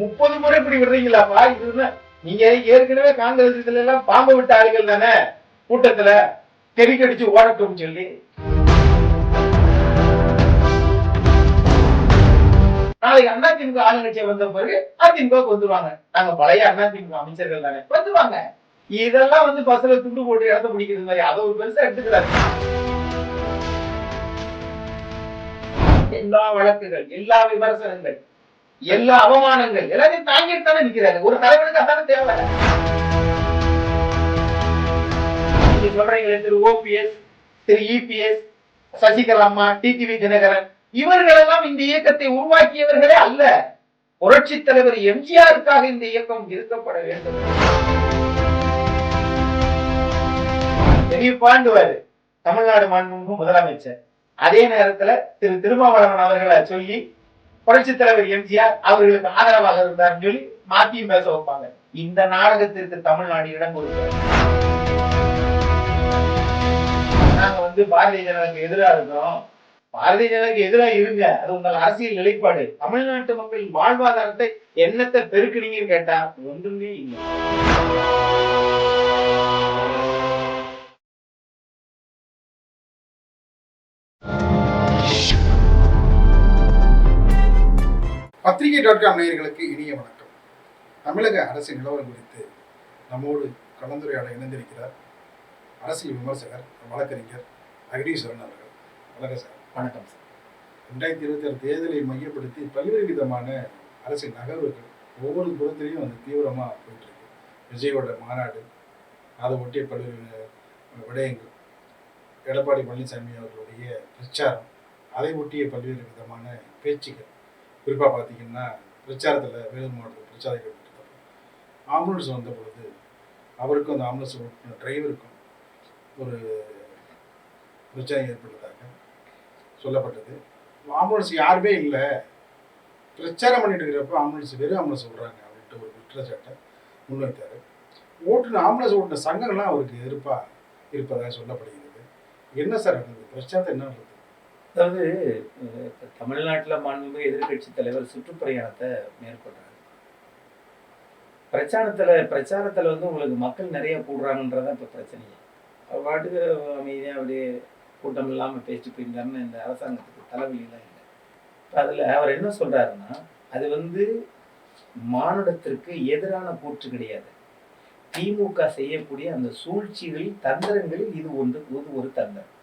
முப்பது முறை இப்படி விடுறீங்களாப்பா இது நீங்க ஏற்கனவே காங்கிரஸ் இதுல எல்லாம் பாம்பு விட்ட ஆளுகள் தானே கூட்டத்துல தெறிக்கடிச்சு ஓடட்டும் சொல்லி. நாளைக்கு அண்ணா திமுக ஆளுங்கட்சியை வந்த பிறகு அதிமுக வந்துருவாங்க. நாங்க பழைய அண்ணா திமுக அமைச்சர்கள் தானே வந்துருவாங்க. இதெல்லாம் வந்து பஸ்ல துண்டு போட்டு இடத்த பிடிக்கிறது மாதிரி அதை ஒரு பெருசா எடுத்துக்கிறாரு எல்லா வழக்குகள் எல்லா விமர்சனங்கள் எல்லா அவமானங்கள்? எல்லாத்தையும் தாங்கிட்டு தானே நிக்கிறாரு. ஒரு தலைவனுக்கு அதான தேவை? நீங்க சொல்றீங்களே திரு ஓபிஎஸ் திரு இபிஎஸ் சசிகலா அம்மா டிடிவி தினகரன் இவர்கள் எல்லாம் இந்த இயக்கத்தை உருவாக்கியவர்களே அல்ல. புரட்சி தலைவர் எம்ஜிஆருக்காக இந்த இயக்கம் இருக்கப்பட வேண்டும். பெரிய பாண்டுவாரு தமிழ்நாடு மாண்புமிகு முதலமைச்சர். அதே நேரத்துல திரு திருமாவளவன் அவர்களை சொல்லி புரட்சி தலைவர் எம்ஜிஆர் அவர்களுக்கு ஆதரவாக இருந்தார்னு சொல்லி மாத்தியும் பேச வைப்பாங்க. இந்த நாடகத்திற்கு தமிழ்நாடு இடம் கொடுக்கிறது நாங்க வந்து பாரதிய ஜனதாக்கு எதிராக இருக்கிறோம் பாரதிய ஜனதாக்கு எதிராக இருங்க. அது உங்கள் அரசியல் நிலைப்பாடு. தமிழ்நாட்டு மக்கள் வாழ்வாதாரத்தை என்னத்தை பெருக்குனீங்கன்னு கேட்டா ஒன்றுமே இல்லை. பத்திரிகை டாட் காம் நேயர்களுக்கு இனிய வணக்கம். தமிழக அரசின் நிலவரம் குறித்து நம்மோடு கலந்துரையாட இணைந்திருக்கிறார் அரசியல் விமர்சகர் வழக்கறிஞர் அகிரீஸ்வரன் அவர்கள். வணக்கம் சார். வணக்கம் சார். ரெண்டாயிரத்தி இருபத்தி ஆறு தேர்தலை மையப்படுத்தி பல்வேறு விதமான அரசியல் நகர்வுகள் ஒவ்வொரு புறத்திலையும் வந்து தீவிரமாக போயிட்டு இருக்கு விஜயோட மாநாடு அதை ஒட்டிய பல்வேறு விடயங்கள் எடப்பாடி பழனிசாமி அவர்களுடைய பிரச்சாரம் அதை ஒட்டிய பல்வேறு விதமான பேச்சுகள் குறிப்பாக பார்த்தீங்கன்னா பிரச்சாரத்தில் வேலூர் மாவட்டத்தில் பிரச்சாரம் ஆம்புலன்ஸ் வந்த பொழுது அவருக்கும் அந்த ஆம்புலன்ஸ் ஓட்டின டிரைவருக்கும் ஒரு பிரச்சனை ஏற்பட்டதாக சொல்லப்பட்டது. ஆம்புலன்ஸ் யாருமே இல்லை. பிரச்சாரம் பண்ணிட்டு இருக்கிறப்ப ஆம்புலன்ஸ் வெறும் ஆம்புலன்ஸ் விடுறாங்க அப்படின்ட்டு ஒரு குற்றச்சாட்டை முன்வைத்தார். ஓட்டுன ஆம்புலன்ஸ் ஓட்டின சங்கங்கள்லாம் அவருக்கு எதிர்ப்பாக இருப்பதாக சொல்லப்படுகிறது. என்ன சார் நடந்தது பிரச்சாரத்தை என்ன நடந்தது அதாவது தமிழ்நாட்டில் மாண்புமிகு எதிர்க்கட்சி தலைவர் சுற்றுப்பிரயாணத்தை மேற்கொள்றாரு. பிரச்சாரத்தில் பிரச்சாரத்தில் வந்து உங்களுக்கு மக்கள் நிறைய கூடுறாங்கன்றதான் இப்போ பிரச்சனையே. அவர் பாட்டுக்கு அமைதியாக அப்படியே கூட்டம் இல்லாமல் பேசிட்டு போயிருந்தாருன்னு இந்த அரசாங்கத்துக்கு தலைவலியெல்லாம் இல்லை. இப்போ அதில் அவர் என்ன சொல்கிறாருன்னா அது வந்து மானுடத்திற்கு எதிரான கூற்று கிடையாது. திமுக செய்யக்கூடிய அந்த சூழ்ச்சிகளில் தந்திரங்களில் இது ஒன்று இது ஒரு தந்திரம்.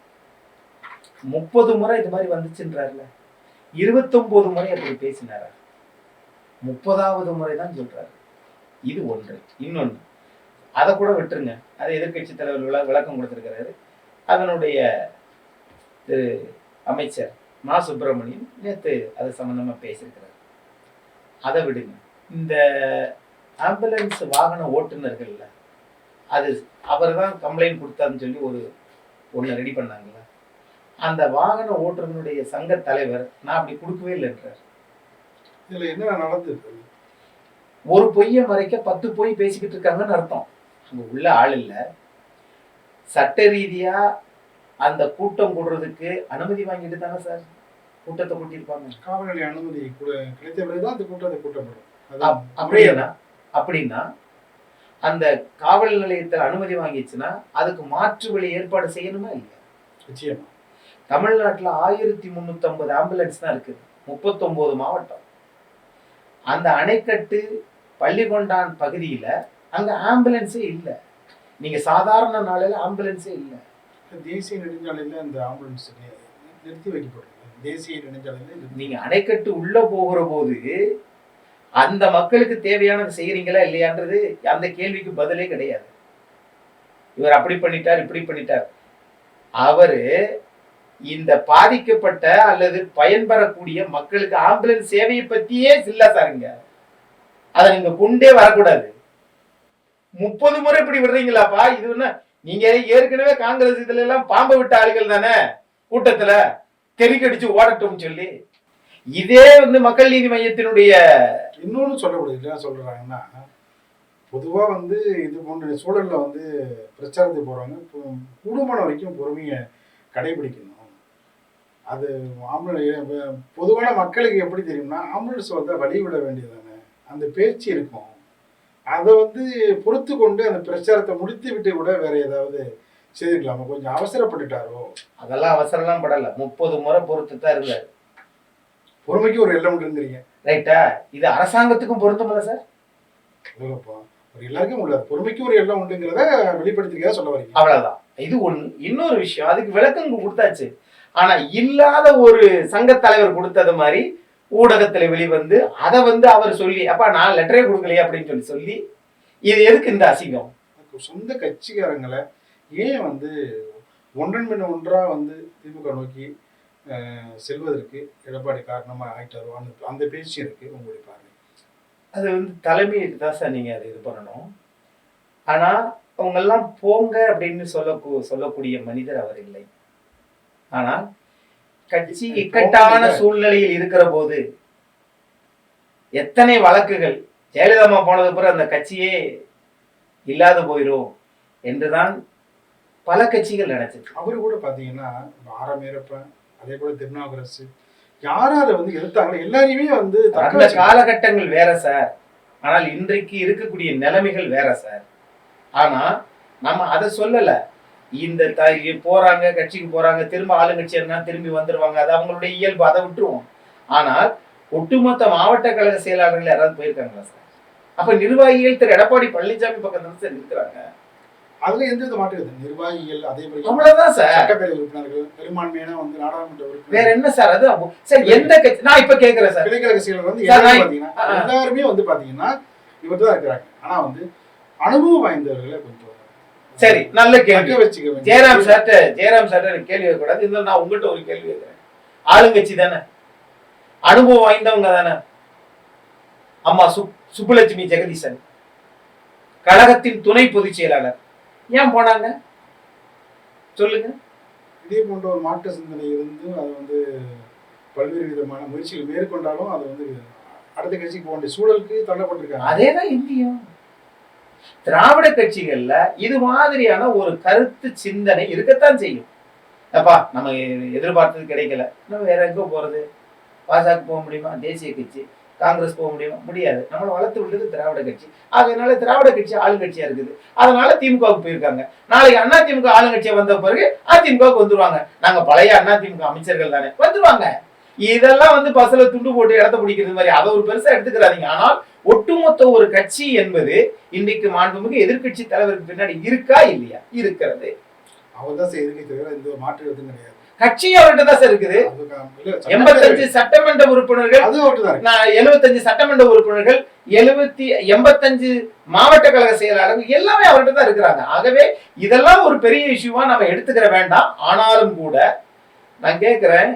முப்பது முறை இது மாதிரி வந்துச்சுன்றாருல. இருபத்தொன்பது முறை அப்படி பேசினாரா? முப்பதாவது முறை தான் சொல்றாரு. இது ஒன்று. இன்னொன்று அதை கூட விட்டுருங்க. அதை எதிர்க்கட்சி தலைவர் விள விளக்கம் கொடுத்துருக்கிறாரு. அதனுடைய திரு அமைச்சர் மா. சுப்பிரமணியன் நேற்று அது சம்மந்தமாக பேசியிருக்கிறார். அதை விடுங்க. இந்த ஆம்புலன்ஸ் வாகன ஓட்டுநர்கள்ல அது அவர் தான் கம்ப்ளைண்ட் கொடுத்தாருன்னு சொல்லி ஒரு ஒன்று ரெடி பண்ணாங்க அந்த வாகன ஓட்டுநருடைய சங்க தலைவர் நான் அப்படி கொடுக்கவே இல்லைன்றார் இதில் என்ன நடந்தது ஒரு பொய்யை மறைக்க பத்து பொய் பேசிக்கிட்டு இருக்காங்கன்னு அர்த்தம். அங்க உள்ள ஆள் இல்ல. சட்ட ரீதியா அந்த கூட்டம் கூடுறதுக்கு அனுமதி வாங்கிட்டு தானே சார் கூட்டத்தை கூட்டியிருப்பாங்க. காவல் நிலைய அனுமதி கூட கிடைத்த பிறகுதான் அந்த கூட்டத்தை கூட்டப்படும். அப்- அதான் அப்படின்னா அப்படின்னா அந்த காவல் நிலையத்தில் அனுமதி வாங்கிச்சுன்னா அதுக்கு மாற்று வழி ஏற்பாடு செய்யணுமா இல்லையா? நிச்சயமா. தமிழ்நாட்டுல ஆயிரத்தி ஐம்பது ஆம்புலன்ஸ் தான் இருக்குது முப்பத்தொன்பது மாவட்டம். அந்த அணைக்கட்டு பள்ளிகொண்டான் பகுதியில அங்க ஆம்புலன்ஸே இல்லை. நீங்க சாதாரண நாளில ஆம்புலன்ஸே இல்லை. தேசிய நெடுஞ்சாலையில் இந்த ஆம்புலன்ஸ் நிறுத்தி வைக்கப்பட்டிருக்கு. தேசிய நெடுஞ்சாலையில் நிறுத்தி- நீங்க அணைக்கட்டு உள்ள போகிற போது அந்த மக்களுக்கு தேவையானது செய்யறீங்களா இல்லையான்றது அந்த கேள்விக்கு பதிலே கிடையாது. இவர் அப்படி பண்ணிட்டார் இப்படி பண்ணிட்டார். அவரு இந்த பாதிக்கப்பட்ட அல்லது பயன்பெறக்கூடிய மக்களுக்கு ஆம்புலன்ஸ் சேவையை பத்தியே இல்ல சாருங்க அதை நீங்க கொண்டே வரக்கூடாது. முப்பது முறை இப்படி விடுறீங்களாப்பா? இது என்ன? நீங்க ஏற்கனவே காங்கிரஸ் இதுல எல்லாம் பாம்பு விட்ட ஆளுகள் தானே? கூட்டத்துல தெறிக்கடிச்சு ஓடட்டும் சொல்லி. இதே வந்து மக்கள் நீதி மையத்தினுடைய இன்னொன்னு சொல்லப்படுது என்ன சொல்றாங்கன்னா பொதுவா வந்து இது போன்ற சூழல்ல வந்து பிரச்சாரத்துக்கு போறவங்க குடும்பம் வரைக்கும் பொறுமையை கடைபிடிக்கணும். அது ஆம்புலன்ஸ் பொதுவான மக்களுக்கு எப்படி தெரியும்னா ஆம்புலன்ஸ் வந்தால் வழி விட வேண்டியதானே அந்த பேச்சு இருக்கும். அதை வந்து பொறுத்து கொண்டு அந்த பிரச்சாரத்தை முடித்து விட்டு கூட வேற ஏதாவது செய்திருக்கலாமா. கொஞ்சம் அவசரப்பட்டுட்டாரோ? அதெல்லாம் அவசரம்லாம் படல. முப்பது முறை பொறுத்து தான் இருந்தாரு பொறுமைக்கு ஒரு எல்லம் இருந்துறீங்க ரைட்டா? இது அரசாங்கத்துக்கும் பொருத்தமில்ல சார்? இல்லைப்பா ஒரு எல்லாருக்கும் உள்ள பொறுமைக்கு ஒரு எல்லம் உண்டுங்கிறத வெளிப்படுத்திருக்கா சொல்ல வரீங்க? அவ்வளவுதான். இது ஒண்ணு. இன்னொரு விஷயம் அதுக்கு விளக்கம் கொடுத்தாச்சு. ஆனா இல்லாத ஒரு சங்க தலைவர் கொடுத்தது மாதிரி ஊடகத்துல வெளிவந்து அதை வந்து அவர் சொல்லி அப்பா நான் லெட்டரே கொடுக்கலையே அப்படின்னு சொல்லி சொல்லி இது எதுக்கு இந்த அசிங்கம்? சொந்த கட்சிக்காரங்களை ஏன் வந்து ஒன்றன் பின்ன ஒன்றா வந்து திமுக நோக்கி செல்வதற்கு எடப்பாடி காரணமா ஆயிட்டாரோ? அந்த அந்த பேச்சு இருக்கு உங்களுடைய பார்வை. அது வந்து தலைமைக்கு தான் சார் நீங்க அதை இது பண்ணணும். ஆனா அவங்க எல்லாம் போங்க அப்படின்னு சொல்ல சொல்லக்கூடிய மனிதர் அவர் இல்லை. ஆனால் கட்சி இக்கட்டான. சூழ்நிலையில் இருக்கிற போது எத்தனை வழக்குகள் ஜெயலலிதா போனது பிறகு அந்த கட்சியே இல்லாத போயிரும் என்றுதான் பல கட்சிகள் நினைச்சது அவரு கூட பாத்தீங்கன்னா ஆரமேரப்பன் அதே போல திருநாவுக்கரசு யார் யாரை வந்து எதிர்த்தாங்களோ எல்லாரையுமே வந்து அந்த. காலகட்டங்கள் வேற சார் ஆனால் இன்றைக்கு இருக்கக்கூடிய நிலைமைகள் வேற சார் ஆனா நம்ம அதை சொல்லல இந்த த- போறாங்க கட்சிக்கு போறாங்க திரும்ப ஆளுங்கட்சி திரும்பி வந்துருவாங்க. அது அவங்களுடைய இயல்பு அதை விட்டுருவோம். ஆனால் ஒட்டுமொத்த மாவட்ட கழக செயலாளர்கள் யாராவது போயிருக்காங்களா சார்? அப்ப நிர்வாகிகள் திரு. எடப்பாடி பழனிசாமி பக்கத்துல சார் இருக்கிறாங்க அதுல எந்த வித மாற்று இல்லை. நிர்வாகிகள் அதே போல அவ்வளவுதான் சார். சட்டப்பேரவை உறுப்பினர்கள் பெரும்பான்மையான வந்து நாடாளுமன்ற வேற உறுப்பினர்கள் என்ன சார் அது? சார் எந்த கட்சி? நான் இப்ப கேக்குறேன் சார். கிளைக்கழக செயலர் வந்து பாத்தீங்கன்னா. எல்லாருமே வந்து பாத்தீங்கன்னா இவர் தான் இருக்கிறாங்க. ஆனா வந்து அனுபவம் வாய்ந்தவர்களை கொஞ்சம் சரி நல்ல கேள்வி. வச்சுக்க ஜெயராம் சார்ட்ட ஜெயராம் சார்ட்ட எனக்கு கேள்வி கேட்கக்கூடாது இருந்தாலும் நான் உங்ககிட்ட ஒரு கேள்வி கேட்கிறேன் ஆளுங்கட்சி தானே? அனுபவம் வாய்ந்தவங்க தானே? அம்மா சு சுப்புலட்சுமி ஜெகதீசன். கழகத்தின் துணை பொதுச் செயலாளர். ஏன் போனாங்க? சொல்லுங்க. இதே போன்ற ஒரு மாற்று சிந்தனை இருந்து அதை வந்து பல்வேறு விதமான முயற்சிகள் மேற்கொண்டாலும் அது வந்து அடுத்த கட்சிக்கு போக வேண்டிய சூழலுக்கு தள்ளப்பட்டிருக்காங்க. அதேதான் இந்தியம் திராவிட கட்சிகள்ல இது மாதிரியான ஒரு கருத்து சிந்தனை இருக்கத்தான் செய்யும். அப்பா நம்ம எதிர்பார்த்தது கிடைக்கல. நம்ம வேற எங்கே போறது? பாஜக போக முடியுமா? தேசிய கட்சி காங்கிரஸ் போக முடியுமா? முடியாது. நம்மளை வளர்த்து விட்டது திராவிட கட்சி. அதனால திராவிட கட்சி ஆளுங்கட்சியா இருக்குது. அதனால திமுகவுக்கு போயிருக்காங்க. நாளைக்கு அண்ணா திமுக ஆளுங்கட்சியா வந்த பிறகு அதிமுகவுக்கு வந்துருவாங்க. நாங்க பழைய அண்ணா திமுக அமைச்சர்கள் தானே. வந்துருவாங்க. இதெல்லாம் வந்து பஸ்ல துண்டு போட்டு இடத்த பிடிக்கிறது மாதிரி அதை ஒரு பெருசா எடுத்துக்கிறாதீங்க. ஆனால் ஒட்டுமொத்த ஒரு கட்சி என்பது இன்றைக்கு மாண்புமிகு எதிர்க்கட்சி தலைவருக்கு பின்னாடி இருக்கா இல்லையா? இருக்கிறது. அவர் தான் தவிர எந்த ஒரு மாற்று எதுவும் கிடையாது. கட்சி அவர்கிட்ட தான் சார் இருக்குது. எண்பத்தஞ்சு சட்டமன்ற உறுப்பினர்கள் அது எழுபத்தஞ்சு சட்டமன்ற உறுப்பினர்கள் எழுபத்தி எண்பத்தஞ்சு மாவட்ட கழக செயலாளர்கள் எல்லாமே அவர்கிட்ட தான் இருக்கிறாங்க. ஆகவே இதெல்லாம் ஒரு பெரிய இஷ்யூவா நம்ம எடுத்துக்கிற வேண்டாம். ஆனாலும் கூட நான் கேட்கிறேன்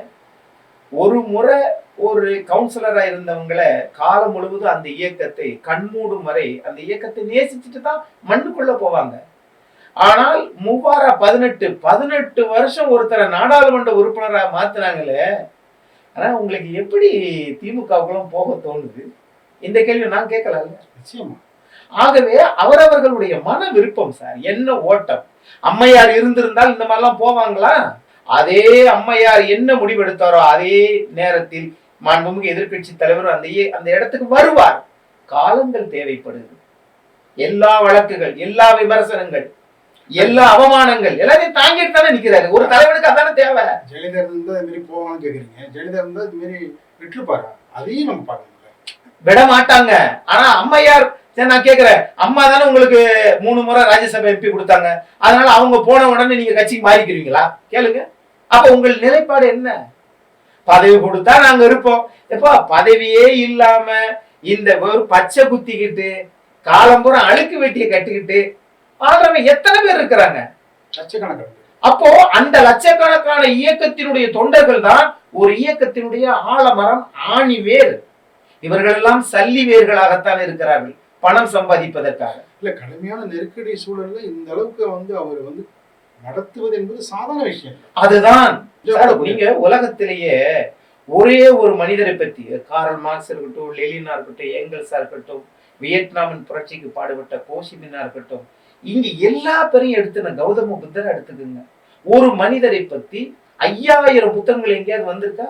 ஒரு முறை ஒரு கவுன்சிலரா இருந்தவங்களை காலம் முழுவதும் அந்த இயக்கத்தை கண்மூடும் வரை அந்த இயக்கத்தை நேசிச்சுட்டு தான் மண்ணுக்குள்ள போவாங்க. ஆனால் மூவாரா பதினெட்டு பதினெட்டு வருஷம் ஒருத்தரை நாடாளுமன்ற உறுப்பினரா மாத்துனாங்களே. ஆனா உங்களுக்கு எப்படி திமுகவுக்குலாம் போக தோணுது? இந்த கேள்வி நான் கேட்கல நிச்சயமா. ஆகவே அவரவர்களுடைய மன விருப்பம் சார் என்ன ஓட்டம்? அம்மையார் இருந்திருந்தால் இந்த மாதிரிலாம் போவாங்களா? அதே அம்மையார் என்ன முடிவெடுத்தாரோ அதே நேரத்தில் மாண்புமிகு எதிர்க்கட்சி தலைவர் அந்த அந்த இடத்துக்கு வருவார். காலங்கள் தேவைப்படுது எல்லா வழக்குகள் எல்லா விமர்சனங்கள் எல்லா அவமானங்கள் எல்லாத்தையும் தாங்கிட்டு தானே நிக்கிறாரு. ஒரு தலைவனுக்கு அதானே தேவை? ஜெயலலிதா இருந்தா இது மாதிரி போவாங்கன்னு கேக்குறீங்க. ஜெயலலிதா இருந்தா இது மாதிரி விட்டுருப்பாரா? அதையும் நம்ம பார்க்கணும்ல. விட மாட்டாங்க ஆனா அம்மையார் சரி நான் கேக்குறேன். அம்மா தானே உங்களுக்கு மூணு முறை ராஜ்யசபா எம்பி கொடுத்தாங்க. அதனால அவங்க போன உடனே நீங்க கட்சிக்கு மாறிக்கிறீங்களா கேளுங்க. அப்ப உங்கள் நிலைப்பாடு என்ன? பதவி கொடுத்தா நாங்க இருப்போம். எப்பா பதவியே இல்லாம இந்த ஒரு பச்சை குத்திக்கிட்டு காலம்புற அழுக்கு வெட்டியை கட்டிக்கிட்டு ஆடுறவங்க எத்தனை பேர் இருக்கிறாங்க? லட்சக்கணக்கான. அப்போ அந்த லட்சக்கணக்கான இயக்கத்தினுடைய தொண்டர்கள் தான் ஒரு இயக்கத்தினுடைய ஆலமரம் ஆணி வேர் இவர்கள் எல்லாம் சல்லி வேர்களாகத்தான் இருக்கிறார்கள். பணம் சம்பாதிப்பதற்காக. இல்ல கடுமையான நெருக்கடி சூழல்ல இந்த அளவுக்கு வந்து அவர் வந்து நடத்துவது என்பது சாதாரண விஷயம். அதுதான். நீங்க உலகத்திலேயே ஒரே ஒரு மனிதரை பத்தி காரல் மார்க்ஸ் இருக்கட்டும் லெலினா இருக்கட்டும் ஏங்கல்ஸா இருக்கட்டும் வியட்நாமின் புரட்சிக்கு பாடுபட்ட கோசிமினா இருக்கட்டும் இங்க எல்லா பேரையும் எடுத்து நான் கௌதம புத்தரை எடுத்துக்குங்க ஒரு மனிதரை பத்தி ஐயாயிரம் புத்தகங்கள் எங்கேயாவது வந்திருக்கா?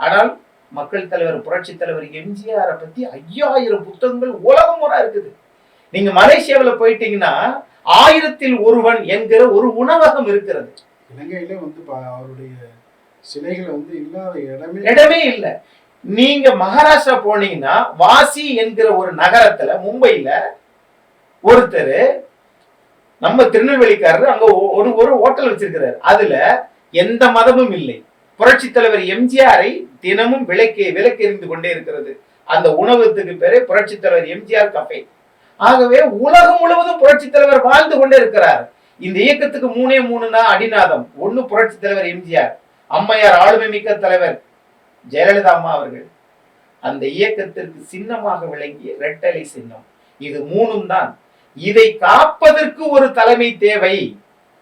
ஆனால் மக்கள் தலைவர் புரட்சி தலைவர் எம்ஜிஆரை பத்தி ஐயாயிரம் புத்தகங்கள் உலகம் முறை இருக்குது. நீங்க மலேசியாவுல போயிட்டீங்கன்னா ஆயிரத்தில் ஒருவன் என்கிற ஒரு உணவகம் இருக்கிறது. இலங்கையில வந்து அவருடைய சிலைகள் வந்து இல்லாத இடமே இடமே இல்லை. நீங்க மகாராஷ்டிரா போனீங்கன்னா வாசி என்கிற ஒரு நகரத்துல மும்பைல ஒருத்தர் நம்ம திருநெல்வேலிக்காரர் அங்க ஒரு ஒரு ஹோட்டல் வச்சிருக்கிறாரு. அதுல எந்த மதமும் இல்லை. புரட்சி தலைவர் எம்ஜிஆரை தினமும் விளக்கி விளக்கெறிந்து கொண்டே இருக்கிறது. அந்த உணவகத்துக்கு பேரே புரட்சி தலைவர் எம்ஜிஆர் கஃபே ஆகவே உலகம் முழுவதும் புரட்சி தலைவர் வாழ்ந்து கொண்டே இருக்கிறார். இந்த இயக்கத்துக்கு மூணே மூணுனா அடிநாதம் ஒண்ணு புரட்சி தலைவர் எம்ஜிஆர் அம்மையார் ஆளுமை மிக்க தலைவர் ஜெயலலிதா அம்மா அவர்கள். அந்த இயக்கத்திற்கு சின்னமாக விளங்கிய ரெட்டலை சின்னம். இது மூணும் தான். இதை காப்பதற்கு ஒரு தலைமை தேவை.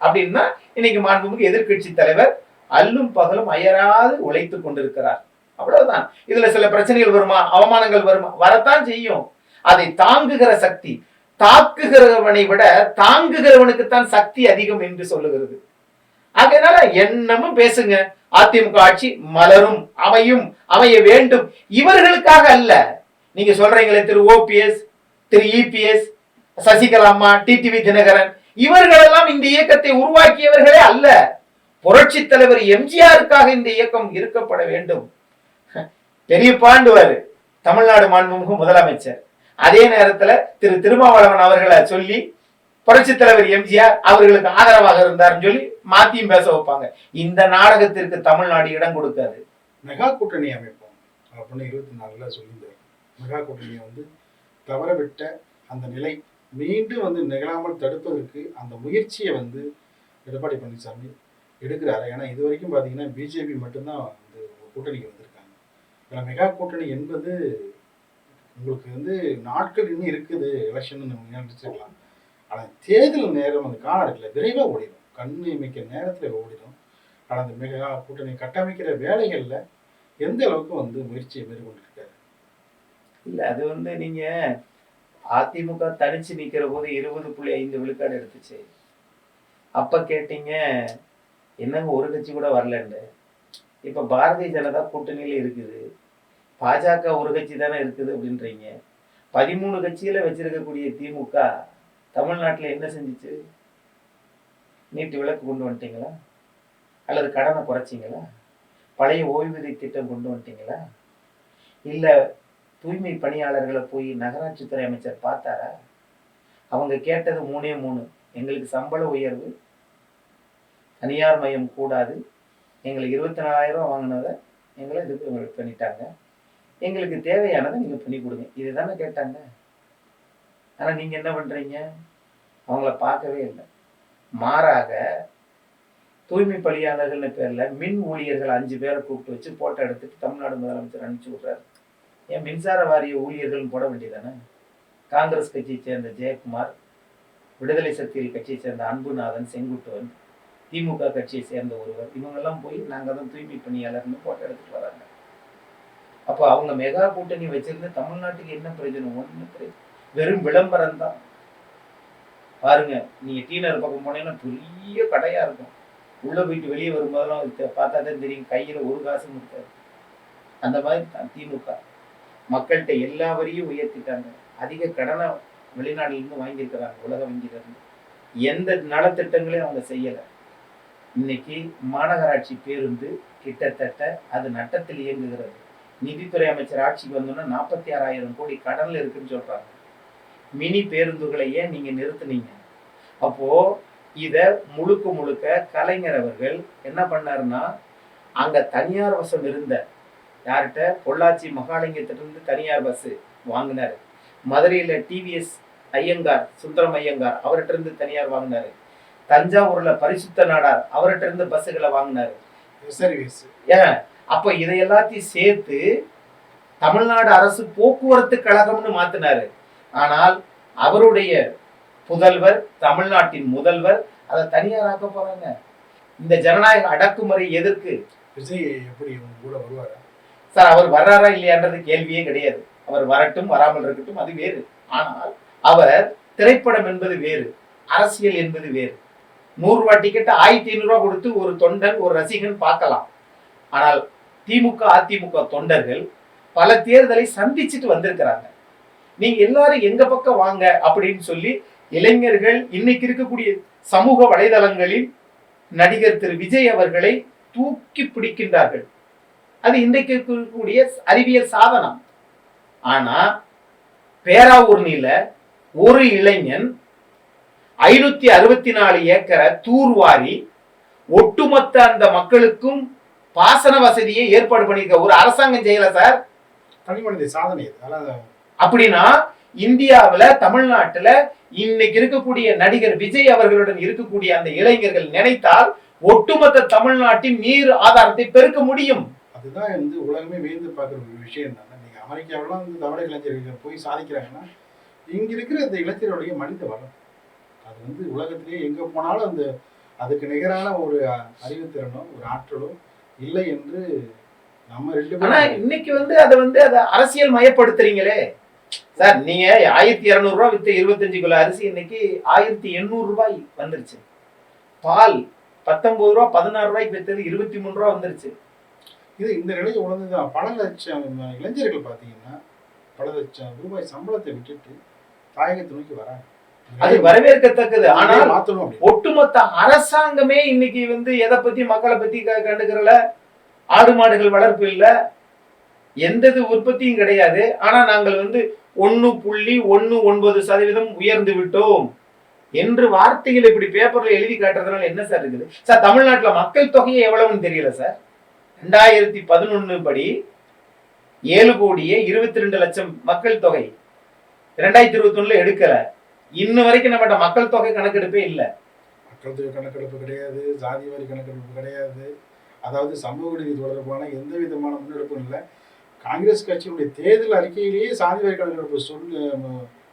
அப்படின்னா இன்னைக்கு மாண்புமிகு எதிர்க்கட்சி தலைவர் அல்லும் பகலும் அயராது உழைத்துக் கொண்டிருக்கிறார். அவ்வளவுதான். இதுல சில பிரச்சனைகள் வருமா? அவமானங்கள் வருமா? வரத்தான் செய்யும். அதை தாங்குகிற சக்தி தாக்குகிறவனை விட தாங்குகிறவனுக்குத்தான் சக்தி அதிகம் என்று சொல்லுகிறது. அதனால என்னமும் பேசுங்க. அதிமுக ஆட்சி மலரும் அமையும் அமைய வேண்டும். இவர்களுக்காக அல்ல. நீங்க சொல்றீங்களே திரு ஓபிஎஸ் திரு இபிஎஸ் சசிகலா அம்மா டிடிவி தினகரன். இவர்களெல்லாம் இந்த இயக்கத்தை உருவாக்கியவர்களே அல்ல. புரட்சி தலைவர் எம்ஜிஆருக்காக இந்த இயக்கம் இருக்கப்பட வேண்டும். பெரிய பாண்டுவாரு தமிழ்நாடு மாண்புமிகு முதலமைச்சர். அதே நேரத்துல திரு திருமாவளவன் அவர்களை சொல்லி புரட்சி தலைவர் எம்ஜிஆர் அவர்களுக்கு ஆதரவாக இருந்தார்னு சொல்லி மாத்தியும் பேச வைப்பாங்க. இந்த நாடகத்திற்கு தமிழ்நாடு இடம் கொடுக்காது. மெகா கூட்டணி அமைப்போம் அப்படின்னு இருபத்தி நாலுல சொல்லியிருந்தார். மெகா கூட்டணியை வந்து தவறவிட்ட அந்த நிலை மீண்டும் வந்து நிகழாமல் தடுப்பதற்கு அந்த முயற்சியை வந்து எடப்பாடி பழனிசாமி எடுக்கிறாரு. ஏன்னா இது வரைக்கும் பார்த்தீங்கன்னா பிஜேபி மட்டும்தான் வந்து கூட்டணிக்கு வந்திருக்காங்க. ஏன்னா மெகா கூட்டணி என்பது உங்களுக்கு வந்து நாட்கள் இன்னும் இருக்குது எலெக்ஷன் நினைச்சிருக்கலாம். ஆனால் தேர்தல் நேரம் அந்த காலம் இருக்குல்ல விரைவாக ஓடிடும். கண்ணு இமைக்க நேரத்தில் ஓடிடும். ஆனால் அந்த மெகா கூட்டணி கட்டமைக்கிற வேலைகளில் எந்த அளவுக்கு வந்து முயற்சியை மேற்கொண்டிருக்காரு? இல்லை அது வந்து நீங்கள் அதிமுக தனிச்சு நிற்கிற போது இருபது புள்ளி ஐந்து விழுக்காடு எடுத்துச்சு. அப்போ கேட்டீங்க என்னங்க ஒரு கட்சி கூட வரலன்னு இப்போ பாரதிய ஜனதா கூட்டணியில் இருக்குது. பாஜக ஒரு கட்சி தானே இருக்குது அப்படின்றீங்க. பதிமூணு கட்சியில் வச்சிருக்கக்கூடிய திமுக தமிழ்நாட்டில் என்ன செஞ்சிச்சு? நீட்டு விளக்கு கொண்டு வந்துட்டீங்களா? அல்லது கடனை குறைச்சிங்களா? பழைய ஓய்வூதிய திட்டம் கொண்டு வந்துட்டீங்களா? இல்லை தூய்மை பணியாளர்களை போய் நகராட்சித்துறை அமைச்சர் பார்த்தாரா? அவங்க கேட்டது மூணே மூணு. எங்களுக்கு சம்பள உயர்வு தனியார் மையம் கூடாது. எங்களுக்கு இருபத்தி நாலாயிரம் ரூபா வாங்கினதை எங்களை இது பண்ணிட்டாங்க. எங்களுக்கு தேவையானதை நீங்கள் பண்ணி கொடுங்க. இதுதானே கேட்டாங்க. ஆனால் நீங்கள் என்ன பண்ணுறீங்க அவங்கள பார்க்கவே இல்லை. மாறாக தூய்மை பணியாளர்கள்னு பேரில் மின் ஊழியர்கள் அஞ்சு பேரை கூப்பிட்டு வச்சு போட்டோ எடுத்துட்டு தமிழ்நாடு முதலமைச்சர் அனுப்பிச்சு விட்றாரு. ஏன் மின்சார வாரிய ஊழியர்கள்னு போட வேண்டியதானே? காங்கிரஸ் கட்சியை சேர்ந்த ஜெயக்குமார் விடுதலை சக்திகள் கட்சியை சேர்ந்த அன்புநாதன் செங்குட்டுவன் திமுக கட்சியை சேர்ந்த ஒருவர். இவங்கெல்லாம் போய் நாங்கள் தான் தூய்மை பணியாளர்னு போட்டோ எடுத்துட்டு வராங்க. அப்போ அவங்க மெகா கூட்டணி வச்சிருந்து தமிழ்நாட்டுக்கு என்ன பிரயோஜனம்? ஒண்ணு பிரயோஜனம் வெறும் விளம்பரம் தான். பாருங்க நீங்க டீனர் பக்கம் போனீங்கன்னா பெரிய கடையா இருக்கும். உள்ள போயிட்டு வெளியே வரும்போதெல்லாம் பார்த்தா தான் தெரியும். கையில ஒரு காசும் இருக்காது. அந்த மாதிரி தான் திமுக. மக்கள்கிட்ட எல்லா வரியும் உயர்த்திட்டாங்க. அதிக கடனை வெளிநாடுல இருந்து வாங்கியிருக்கிறாங்க உலக வங்கியில இருந்து எந்த நலத்திட்டங்களையும் அவங்க செய்யலை. இன்னைக்கு மாநகராட்சி பேருந்து கிட்டத்தட்ட அது நட்டத்தில் இயங்குகிறது. நிதித்துறை அமைச்சர் ஆட்சிக்கு வந்தோன்னா நாற்பத்தி ஆறாயிரம் கோடி கடன்ல இருக்குன்னு சொல்றாங்க. மினி பேருந்துகளை ஏன் நீங்க நிறுத்துனீங்க? அப்போ இத முழுக்க முழுக்க கலைஞர் அவர்கள் என்ன பண்ணாருன்னா அங்க தனியார் வசம் இருந்த யார்கிட்ட? பொள்ளாச்சி மகாலிங்கத்திலிருந்து தனியார் பஸ் வாங்கினாரு. மதுரையில டிவிஎஸ் ஐயங்கார் சுந்தரம் ஐயங்கார் அவர்கிட்ட இருந்து தனியார் வாங்கினாரு. தஞ்சாவூர்ல பரிசுத்த நாடார் அவர்கிட்ட இருந்து பஸ்ஸுகளை வாங்கினாரு. ஏன் அப்ப இதை எல்லாத்தையும் சேர்த்து தமிழ்நாடு அரசு போக்குவரத்து கழகம்னு மாத்தினாரு. ஆனால் அவருடைய புதல்வர் தமிழ்நாட்டின் முதல்வர் அதை தனியாராக்க போறாங்க. இந்த ஜனநாயக அடக்குமுறை எதற்கு? விஜய் எப்படி கூட வருவாரா? சார் அவர் வர்றாரா இல்லையான்றது கேள்வியே கிடையாது. அவர் வரட்டும் வராமல் இருக்கட்டும் அது வேறு. ஆனால் அவர் திரைப்படம் என்பது வேறு அரசியல் என்பது வேறு. நூறு டிக்கெட் ஆயிரத்தி ஐநூறு கொடுத்து ஒரு தொண்டன் ஒரு ரசிகன் பார்க்கலாம். ஆனால் திமுக அதிமுக தொண்டர்கள் பல தேர்தலை சந்திச்சுட்டு வந்திருக்கிறாங்க. நீங்க எல்லாரும் எங்க பக்கம் வாங்க அப்படின்னு சொல்லி இளைஞர்கள் இன்னைக்கு இருக்கக்கூடிய சமூக வலைதளங்களில் நடிகர் திரு. விஜய் அவர்களை தூக்கி பிடிக்கின்றார்கள். அது இன்றைக்கு இருக்கக்கூடிய அறிவியல் சாதனம். ஆனா பேராவூர்னில ஒரு இளைஞன் ஐநூத்தி அறுபத்தி நாலு ஏக்கரை தூர்வாரி ஒட்டுமொத்த அந்த மக்களுக்கும் பாசன வசதியை ஏற்பாடு பண்ணியிருக்க ஒரு அரசாங்கம் செய்யல சார். மனித சாதனை அப்படின்னா இந்தியாவுல தமிழ்நாட்டுல இன்னைக்கு இருக்கக்கூடிய நடிகர் விஜய் அவர்களுடன் இருக்கக்கூடிய அந்த இளைஞர்கள் நினைத்தால் ஒட்டுமொத்த தமிழ்நாட்டின் நீர் ஆதாரத்தை பெருக்க முடியும். அதுதான் வந்து உலகமே வியந்து பார்க்குற ஒரு விஷயம் தானே. நீங்கள் அமெரிக்காவெல்லாம் வந்து தமிழக இளைஞர்கள் போய் சாதிக்கிறாங்கன்னா இங்க இருக்கிற இந்த இளைஞர்களுடைய மனித வளம் அது வந்து உலகத்திலேயே எங்க போனாலும் அந்த அதுக்கு நிகரான ஒரு அறிவுத்திறனோ ஒரு ஆற்றலோ இல்லை என்று நம்ம ரெண்டு ஆனா இன்னைக்கு வந்து அதை வந்து அதை அரசியல் மயப்படுத்துறீங்களே. சார் நீங்க ஆயிரத்தி இருநூறு ரூபாய் வித்த இருபத்தஞ்சு கிலோ அரிசி இன்னைக்கு ஆயிரத்தி எண்ணூறு ரூபாய் வந்துருச்சு. பால் பத்தொன்பது ரூபாய் பதினாறு ரூபாய்க்கு வித்தது இருபத்தி மூணு ரூபாய் வந்துருச்சு. இது இந்த நிலையை உணர்ந்துதான் பல லட்சம் இளைஞர்கள் பார்த்தீங்கன்னா பல லட்சம் ரூபாய் சம்பளத்தை விட்டுட்டு தாயகத்தை நோக்கி வராங்க. அது வரவேற்கத்தக்கது. ஆனால் ஒட்டுமொத்த அரசாங்கமே இன்னைக்கு வந்து எதை பத்தி மக்களை பத்தி கண்டுக்கிறல. ஆடு மாடுகள் வளர்ப்பு இல்ல. எந்த இது உற்பத்தியும் கிடையாது. ஆனா நாங்கள் வந்து ஒண்ணு புள்ளி ஒண்ணு ஒன்பது சதவீதம் உயர்ந்து விட்டோம் என்று வார்த்தைகள் இப்படி பேப்பர்ல எழுதி காட்டுறதுனால என்ன சார் இருக்குது? சார் தமிழ்நாட்டுல மக்கள் தொகையை எவ்வளவுன்னு தெரியல சார். ரெண்டாயிரத்தி பதினொன்னு படி ஏழு கோடியே இருபத்தி ரெண்டு லட்சம் மக்கள் தொகை. ரெண்டாயிரத்தி இருபத்தி ஒண்ணுல எடுக்கல. இன்ன வரைக்கும் நம்மகிட்ட மக்கள் தொகை கணக்கெடுப்பே இல்ல. மக்கள் தொகை கணக்கெடுப்பு கிடையாது ஜாதி வாரி கணக்கெடுப்பு கிடையாது. அதாவது சமூக நீதி தொடர்பான எந்த விதமான முன்னெடுப்பும் இல்லை. காங்கிரஸ் கட்சியினுடைய தேர்தல் அறிக்கையிலேயே சாதி வாரி கணக்கெடுப்பு சொல்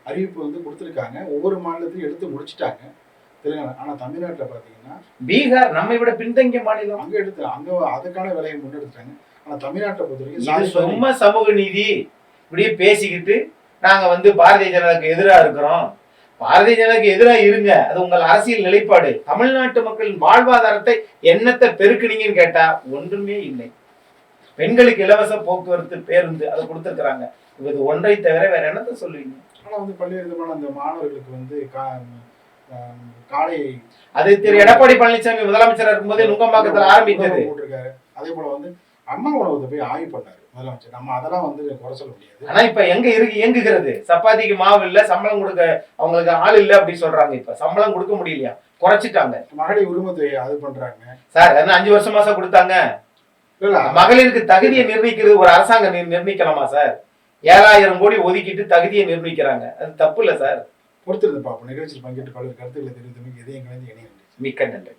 அறிவிப்பு வந்து கொடுத்துருக்காங்க. ஒவ்வொரு மாநிலத்திலும் எடுத்து முடிச்சிட்டாங்க. தெலுங்கானா ஆனால் தமிழ்நாட்டில் பார்த்தீங்கன்னா பீகார் நம்மை விட பின்தங்கிய மாநிலம். அங்கே எடுத்து அங்கே அதுக்கான வேலையை முன்னெடுத்துட்டாங்க. ஆனால் தமிழ்நாட்டை பொறுத்த வரைக்கும் இது சாதி வாரி சும்மா சமூக நீதி இப்படியே பேசிக்கிட்டு நாங்க வந்து பாரதிய ஜனதாக்கு எதிரா இருக்கிறோம். பாரதிய ஜனதாக்கு எதிரா இருங்க. அது உங்கள் அரசியல் நிலைப்பாடு. தமிழ்நாட்டு மக்களின் வாழ்வாதாரத்தை என்னத்தை பெருக்குனீங்கன்னு கேட்டா ஒன்றுமே இல்லை. பெண்களுக்கு இலவச போக்குவரத்து பேருந்து அதை கொடுத்துருக்காங்க இது ஒன்றை தவிர வேற என்னத்த சொல்லுவீங்க? ஆனால் வந்து பல்வேறு விதமான அந்த மாணவர்களுக்கு வந்து காலை அது திரு எடப்பாடி பழனிசாமி முதலமைச்சரா இருக்கும்போதே நுங்கம்பாக்கத்துல ஆரம்பித்தது. அதே போல வந்து அம்மா உணவகத்தை போய் ஆய்வு பண்ணாரு. முதலமைச்சர். நம்ம அதெல்லாம் வந்து குறை சொல்ல முடியாது. ஆனா இப்ப எங்க இருக்கு இயங்குகிறது? சப்பாத்திக்கு மாவு இல்ல சம்பளம் கொடுக்க அவங்களுக்கு ஆள் இல்ல அப்படி சொல்றாங்க இப்ப. சம்பளம் கொடுக்க முடியலையா? குறைச்சிட்டாங்க. மகளிர் உரிமத்தை அது பண்றாங்க. சார் என்ன அஞ்சு வருஷமா சார் கொடுத்தாங்க? இல்ல. மகளிருக்கு தகுதியை நிர்ணயிக்கிறது ஒரு அரசாங்கம் நிர்- நிர்ணயிக்கலாமா சார்? ஏழாயிரம் கோடி ஒதுக்கிட்டு தகுதியை நிர்ணயிக்கிறாங்க. அது தப்பு இல்ல சார். பொறுத்திருந்து பார்ப்போம். நிகழ்ச்சியில் பங்கேற்று பல்வேறு கருத்துக்களை தெரிவித்தமைக்கு எதையும் கலந்து இணைய மிக்க நன்றி.